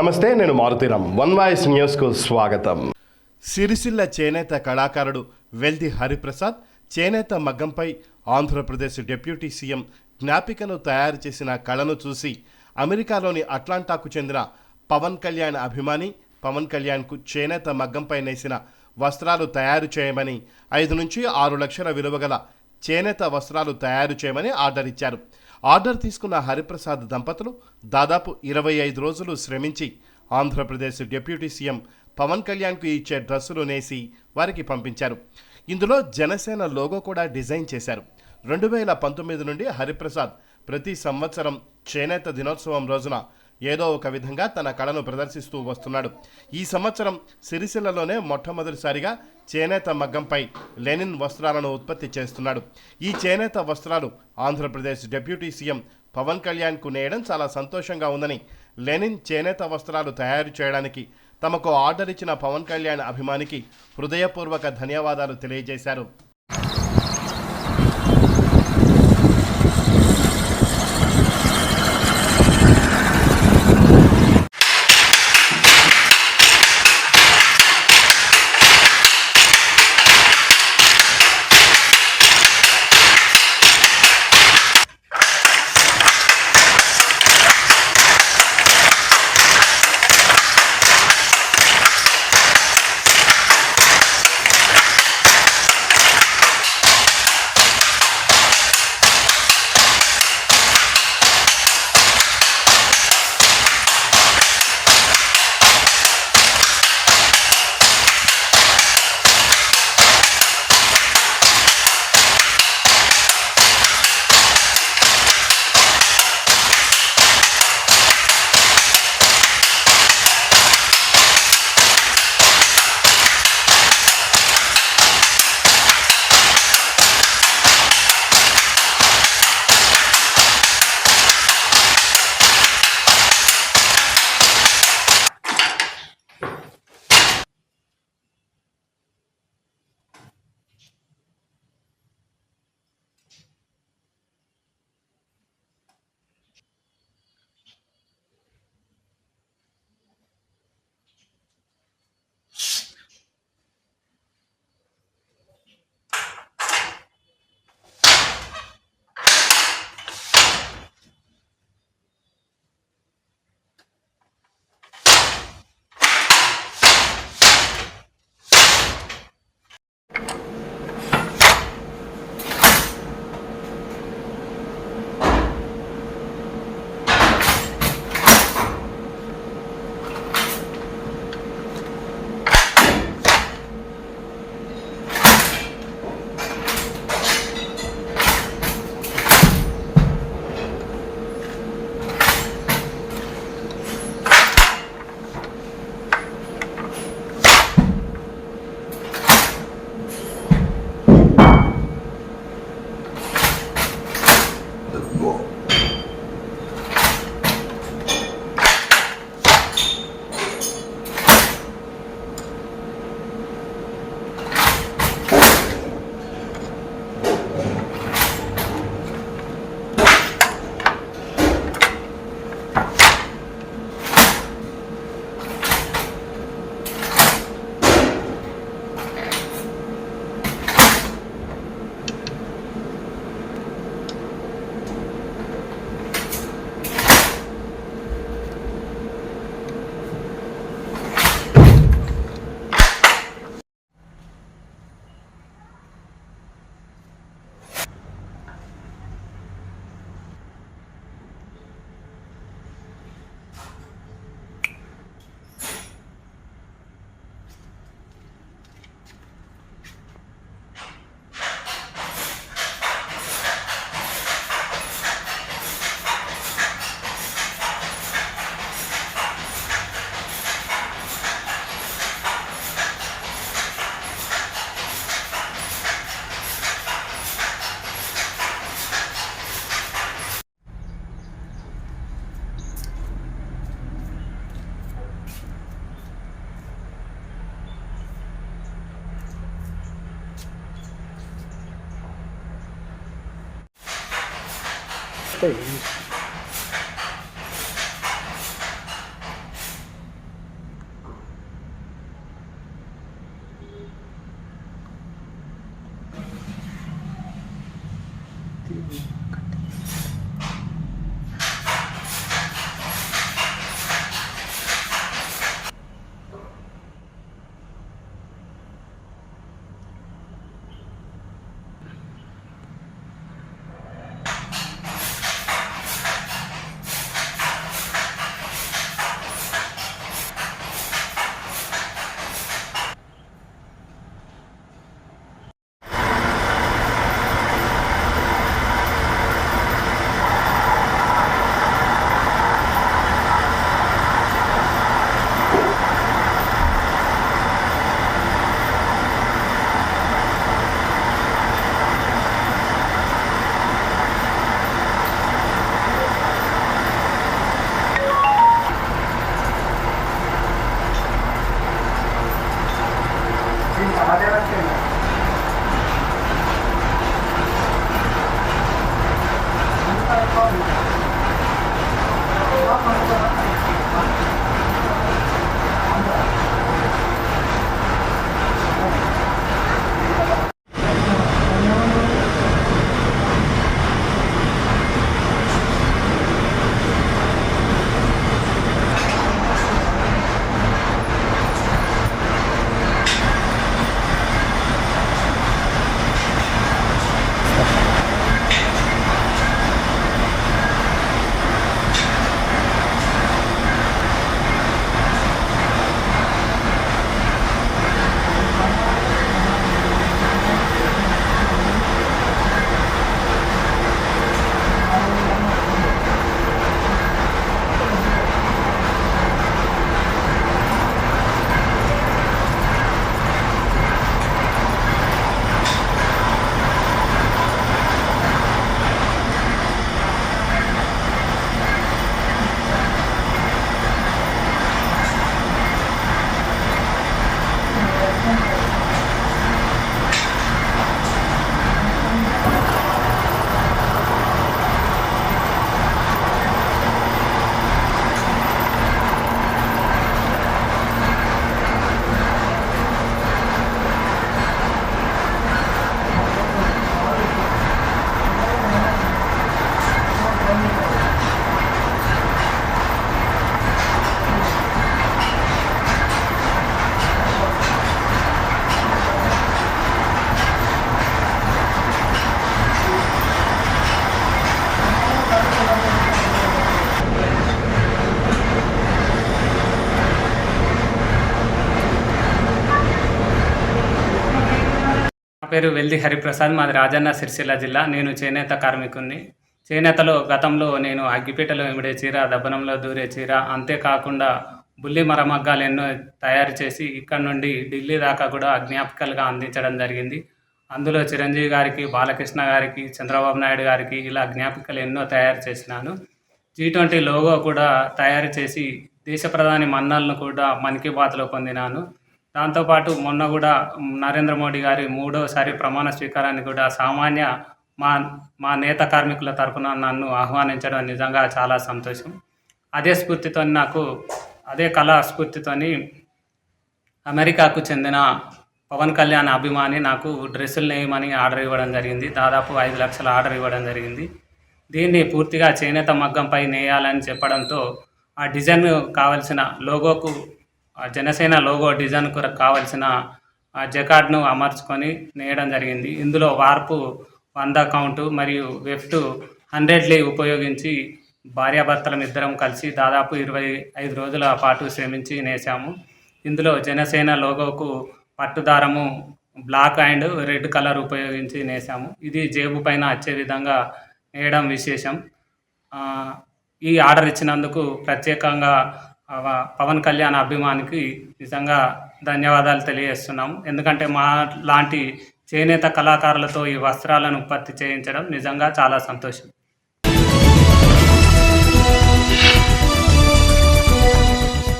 నమస్తే నేను Maruthi Ram one voice న్యూస్కు స్వాగతం. సిరిసిల్ల చేనేత కళాకారుడు వెల్ది హరిప్రసాద్ చేనేత మగ్గంపై ఆంధ్రప్రదేశ్ డిప్యూటీ సీఎం జ్ఞాపికను తయారు చేసిన కళను చూసి అమెరికాలోని అట్లాంటాకు చెందిన పవన్ కళ్యాణ్ అభిమాని పవన్ కళ్యాణ్కు చేనేత మగ్గంపై నేసిన వస్త్రాలు తయారు చేయమని ఐదు నుంచి ఆరు లక్షల విలువగల చేనేత వస్త్రాలు తయారు చేయమని ఆర్డర్ ఇచ్చారు ఆర్డర్ తీసుకున్న హరిప్రసాద్ దంపతులు దాదాపు ఇరవై ఐదు రోజులు శ్రమించి ఆంధ్రప్రదేశ్ డిప్యూటీ సీఎం పవన్ కళ్యాణ్కు ఇచ్చే డ్రెస్సులు నేసి వారికి పంపించారు. ఇందులో జనసేన లోగో కూడా డిజైన్ చేశారు. రెండు వేల పంతొమ్మిది నుండి హరిప్రసాద్ ప్రతి సంవత్సరం చేనేత దినోత్సవం రోజున ఏదో ఒక విధంగా తన కళను ప్రదర్శిస్తూ వస్తున్నాడు. ఈ సంవత్సరం సిరిసిల్లలోనే మొట్టమొదటిసారిగా చేనేత మగ్గంపై లెనిన్ వస్త్రాలను ఉత్పత్తి చేస్తున్నాడు. ఈ చేనేత వస్త్రాలు ఆంధ్రప్రదేశ్ డిప్యూటీ సీఎం పవన్ కళ్యాణ్కు నేయడం చాలా సంతోషంగా ఉందని లెనిన్ చేనేత వస్త్రాలు తయారు చేయడానికి తమకు ఆర్డర్ ఇచ్చిన పవన్ కళ్యాణ్ అభిమానికి హృదయపూర్వక ధన్యవాదాలు తెలియజేశారు. gosta పేరు వెల్ది హరిప్రసాద్ మాది రాజన్న సిరిసిల్ల జిల్లా. నేను చేనేత కార్మికుడిని చేనేతలో గతంలో నేను అగ్గిపేటలో ఎమిడే చీర దబ్బనంలో దూరే చీర అంతేకాకుండా బుల్లి మరమగ్గాలు ఎన్నో తయారు చేసి ఇక్కడ నుండి ఢిల్లీ దాకా కూడా జ్ఞాపికలుగా అందించడం జరిగింది. అందులో చిరంజీవి గారికి బాలకృష్ణ గారికి చంద్రబాబు నాయుడు గారికి ఇలా జ్ఞాపికలు ఎన్నో తయారు చేసినాను. జీ ట్వంటీ లోగో కూడా తయారు చేసి దేశ ప్రధాని మన్నాలను కూడా మన్ కీ బాత్లో పొందినాను. దాంతోపాటు మొన్న కూడా నరేంద్ర మోడీ గారి మూడోసారి ప్రమాణ స్వీకారాన్ని కూడా సామాన్య మా మా నేత కార్మికుల తరఫున నన్ను ఆహ్వానించడం నిజంగా చాలా సంతోషం. అదే స్ఫూర్తితో నాకు అదే కళా స్ఫూర్తితోని అమెరికాకు చెందిన పవన్ కళ్యాణ్ అభిమాని నాకు డ్రెస్సులు నేయమని ఆర్డర్ ఇవ్వడం జరిగింది. దాదాపు ఐదు లక్షల ఆర్డర్ ఇవ్వడం జరిగింది. దీన్ని పూర్తిగా చేనేత మగ్గంపై నేయాలని చెప్పడంతో ఆ డిజైన్ కావలసిన లోగోకు జనసేన లోగో డిజైన్కు కావలసిన ఆ జకార్డ్ను అమర్చుకొని నేయడం జరిగింది. ఇందులో వార్పు వంద కౌంటు మరియు వెఫ్ట్ హండ్రెడ్లీ ఉపయోగించి భార్యాభర్తలం ఇద్దరం కలిసి దాదాపు ఇరవై ఐదు రోజుల పాటు శ్రమించి నేసాము ఇందులో జనసేన లోగోకు పట్టుదారము బ్లాక్ అండ్ రెడ్ కలర్ ఉపయోగించి నేసాము ఇది జేబు పైన వచ్చే విధంగా నేయడం విశేషం. ఈ ఆర్డర్ ఇచ్చినందుకు ప్రత్యేకంగా పవన్ కళ్యాణ్ అభిమానికి నిజంగా ధన్యవాదాలు తెలియజేస్తున్నాము. ఎందుకంటే మా లాంటి చేనేత కళాకారులతో ఈ వస్త్రాలను ఉత్పత్తి చేయించడం నిజంగా చాలా సంతోషం.